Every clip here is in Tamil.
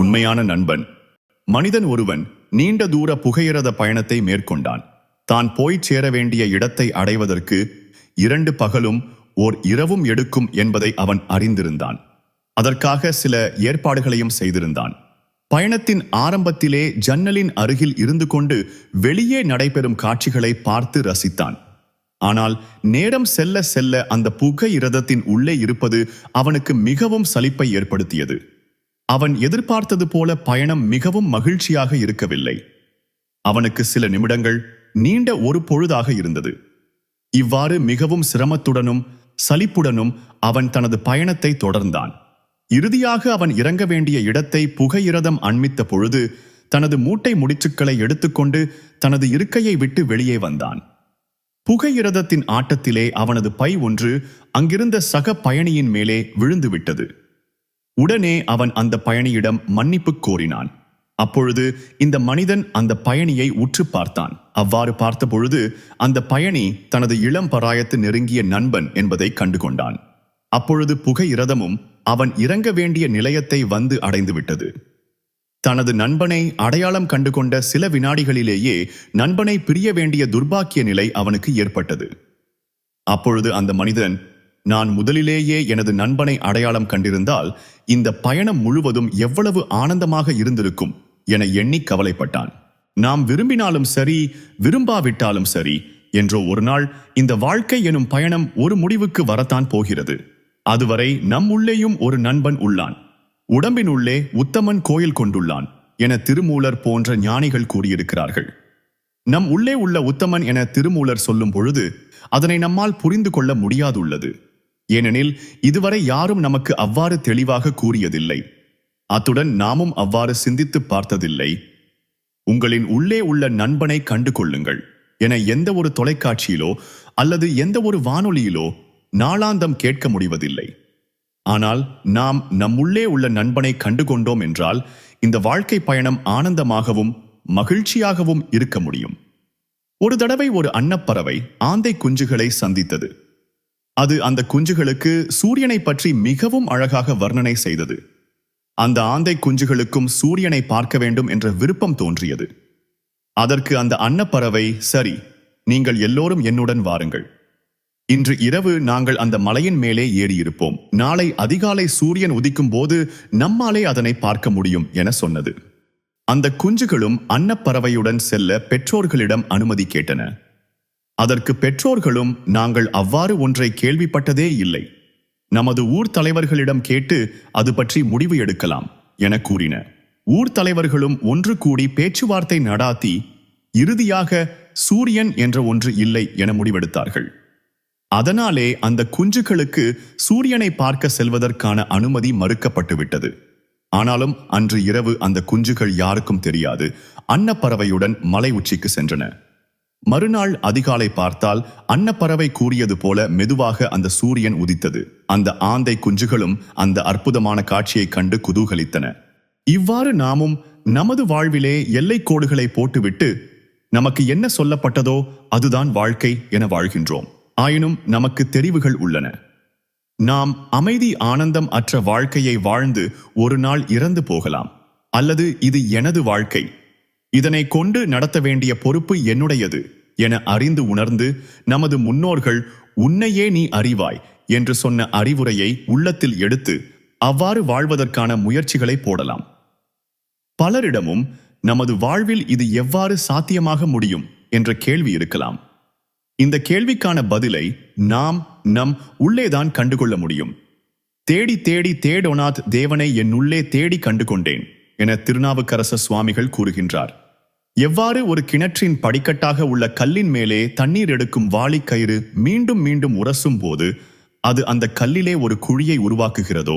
உண்மையான நண்பன். மனிதன் ஒருவன் நீண்ட தூர புகையிரத பயணத்தை மேற்கொண்டான். தான் போய்ச் சேர வேண்டிய இடத்தை அடைவதற்கு இரண்டு பகலும் ஓர் இரவும் எடுக்கும் என்பதை அவன் அறிந்திருந்தான். அதற்காக சில ஏற்பாடுகளையும் செய்திருந்தான். பயணத்தின் ஆரம்பத்திலே ஜன்னலின் அருகில் இருந்து கொண்டு வெளியே நடைபெறும் காட்சிகளை பார்த்து ரசித்தான். ஆனால் நேரம் செல்ல செல்ல அந்த புகை இரதத்தின் உள்ளே இருப்பது அவனுக்கு மிகவும் சலிப்பை ஏற்படுத்தியது. அவன் எதிர்பார்த்தது போல பயணம் மிகவும் மகிழ்ச்சியாக இருக்கவில்லை. அவனுக்கு சில நிமிடங்கள் நீண்ட ஒரு பொழுதாக இருந்தது. இவ்வாறு மிகவும் சிரமத்துடனும் சலிப்புடனும் அவன் தனது பயணத்தை தொடர்ந்தான். இறுதியாக அவன் இறங்க வேண்டிய இடத்தை புகையிரதம் அண்மித்த பொழுது தனது மூட்டை முடிச்சுக்களை எடுத்துக்கொண்டு தனது இருக்கையை விட்டு வெளியே வந்தான். புகையிரதத்தின் ஆட்டத்திலே அவனது பை ஒன்று அங்கிருந்த சக பயணியின் மேலே விழுந்துவிட்டது. உடனே அவன் அந்த பயணியிடம் மன்னிப்பு கோரினான். அப்பொழுது இந்த மனிதன் அந்த பயணியை உற்று பார்த்தான். அவ்வாறு பார்த்த பொழுது அந்த பயணி தனது இளம் பராயத்து நெருங்கிய நண்பன் என்பதை கண்டுகொண்டான். அப்பொழுது புகையிரதமும் அவன் இறங்க வேண்டிய நிலையத்தை வந்து அடைந்துவிட்டது. தனது நண்பனை அடையாளம் கண்டுகொண்ட சில வினாடிகளிலேயே நண்பனை பிரிய வேண்டிய துர்பாக்கிய நிலை அவனுக்கு ஏற்பட்டது. அப்பொழுது அந்த மனிதன் நான் முதலிலேயே எனது நண்பனை அடையாளம் கண்டிருந்தால் இந்த பயணம் முழுவதும் எவ்வளவு ஆனந்தமாக இருந்திருக்கும் என எண்ணி கவலைப்பட்டான். நாம் விரும்பினாலும் சரி விரும்பாவிட்டாலும் சரி என்றோ ஒரு நாள் இந்த வாழ்க்கை எனும் பயணம் ஒரு முடிவுக்கு வரத்தான் போகிறது. அதுவரை நம் உள்ளேயும் ஒரு நண்பன் உள்ளான். உடம்பின் உள்ளே உத்தமன் கோயில் கொண்டுள்ளான் என திருமூலர் போன்ற ஞானிகள் கூறியிருக்கிறார்கள். நம் உள்ளே உள்ள உத்தமன் என திருமூலர் சொல்லும் பொழுது அதனை நம்மால் புரிந்து கொள்ள முடியாதுள்ளது. ஏனெனில் இதுவரை யாரும் நமக்கு அவ்வாறு தெளிவாக கூறியதில்லை. அத்துடன் நாமும் அவ்வாறு சிந்தித்து பார்த்ததில்லை. உங்களின் உள்ளே உள்ள நண்பனை கண்டு கொள்ளுங்கள். என எந்த ஒரு தொலைக்காட்சியிலோ அல்லது எந்த ஒரு வானொலியிலோ நாளாந்தம் கேட்க முடிவதில்லை. ஆனால் நாம் நம்முள்ளே உள்ள நண்பனை கண்டுகொண்டோம் என்றால் இந்த வாழ்க்கை பயணம் ஆனந்தமாகவும் மகிழ்ச்சியாகவும் இருக்க முடியும். ஒரு தடவை ஒரு அன்னப்பறவை ஆந்தை குஞ்சுகளை சந்தித்தது. அது அந்த குஞ்சுகளுக்கு சூரியனை பற்றி மிகவும் அழகாக வர்ணனை செய்தது. அந்த ஆந்தை குஞ்சுகளுக்கும் சூரியனை பார்க்க வேண்டும் என்ற விருப்பம் தோன்றியது. அதற்கு அந்த அன்னப்பறவை சரி நீங்கள் எல்லோரும் என்னுடன் வாருங்கள். இன்று இரவு நாங்கள் அந்த மலையின் மேலே ஏறியிருப்போம். நாளை அதிகாலை சூரியன் உதிக்கும் போது நம்மாலே அதனை பார்க்க முடியும் என சொன்னது. அந்த குஞ்சுகளும் அன்னப்பறவையுடன் செல்ல பெற்றோர்களிடம் அனுமதி கேட்டன. அதற்கு பெற்றோர்களும் நாங்கள் அவ்வாறு ஒன்றை கேள்விப்பட்டதே இல்லை. நமது ஊர் தலைவர்களிடம் கேட்டு அது பற்றி முடிவு எடுக்கலாம் என கூறின. ஊர் தலைவர்களும் ஒன்று கூடி பேச்சுவார்த்தை நடாத்தி இறுதியாக சூரியன் என்ற ஒன்று இல்லை என முடிவெடுத்தார்கள். அதனாலே அந்த குஞ்சுகளுக்கு சூரியனை பார்க்க செல்வதற்கான அனுமதி மறுக்கப்பட்டுவிட்டது. ஆனாலும் அன்று இரவு அந்த குஞ்சுகள் யாருக்கும் தெரியாது அன்னப்பறவையுடன் மலை உச்சிக்கு சென்றன. மறுநாள் அதிகாலை பார்த்தால் அன்னப்பறவை கூறியது போல மெதுவாக அந்த சூரியன் உதித்தது. அந்த ஆந்தை குஞ்சுகளும் அந்த அற்புதமான காட்சியைக் கண்டு குதூகலித்தன. இவ்வாறு நாமும் நமது வாழ்விலே எல்லைக் கோடுகளை போட்டுவிட்டு நமக்கு என்ன சொல்லப்பட்டதோ அதுதான் வாழ்க்கை என வாழ்கின்றோம். ஆயினும் நமக்கு தெரிவுகள் உள்ளன. நாம் அமைதி ஆனந்தம் அற்ற வாழ்க்கையை வாழ்ந்து ஒரு நாள் இறந்து போகலாம். அல்லது இது எனது வாழ்க்கை. இதனை கொண்டு நடத்த வேண்டிய பொறுப்பு என்னுடையது என அறிந்து உணர்ந்து நமது முன்னோர்கள் உன்னையே நீ அறிவாய் என்று சொன்ன அறிவுரையை உள்ளத்தில் எடுத்து அவ்வாறு வாழ்வதற்கான முயற்சிகளை போடலாம். பலரிடமும் நமது வாழ்வில் இது எவ்வாறு சாத்தியமாக முடியும் என்ற கேள்வி இருக்கலாம். இந்த கேள்விக்கான பதிலை நாம் நம் உள்ளேதான் கண்டுகொள்ள முடியும். தேடி தேடி தேடோநாத் தேவனை என் உள்ளே தேடி கண்டுகொண்டேன் என திருநாவுக்கரச சுவாமிகள் கூறுகின்றார். எவ்வாறு ஒரு கிணற்றின் படிக்கட்டாக உள்ள கல்லின் மேலே தண்ணீர் எடுக்கும் வாளிக்கயிறு மீண்டும் மீண்டும் உரசும் போது அது அந்த கல்லிலே ஒரு குழியை உருவாக்குகிறதோ?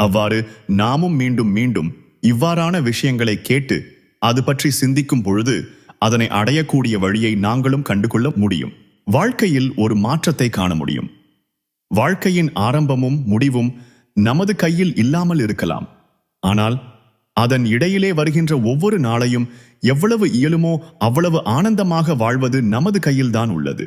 அவ்வாறு நாமும் மீண்டும் மீண்டும் இவ்வாறான விஷயங்களை கேட்டு அது பற்றி சிந்திக்கும் பொழுது அதனை அடையக்கூடிய வழியை நாங்களும் கண்டுகொள்ள முடியும். வாழ்க்கையில் ஒரு மாற்றத்தை காண முடியும். வாழ்க்கையின் ஆரம்பமும் முடிவும் நமது கையில் இல்லாமல் இருக்கலாம். ஆனால் அதன் இடையிலே வருகின்ற ஒவ்வொரு நாளையும் எவ்வளவு இயலுமோ அவ்வளவு ஆனந்தமாக வாழ்வது நமது கையில்தான் உள்ளது.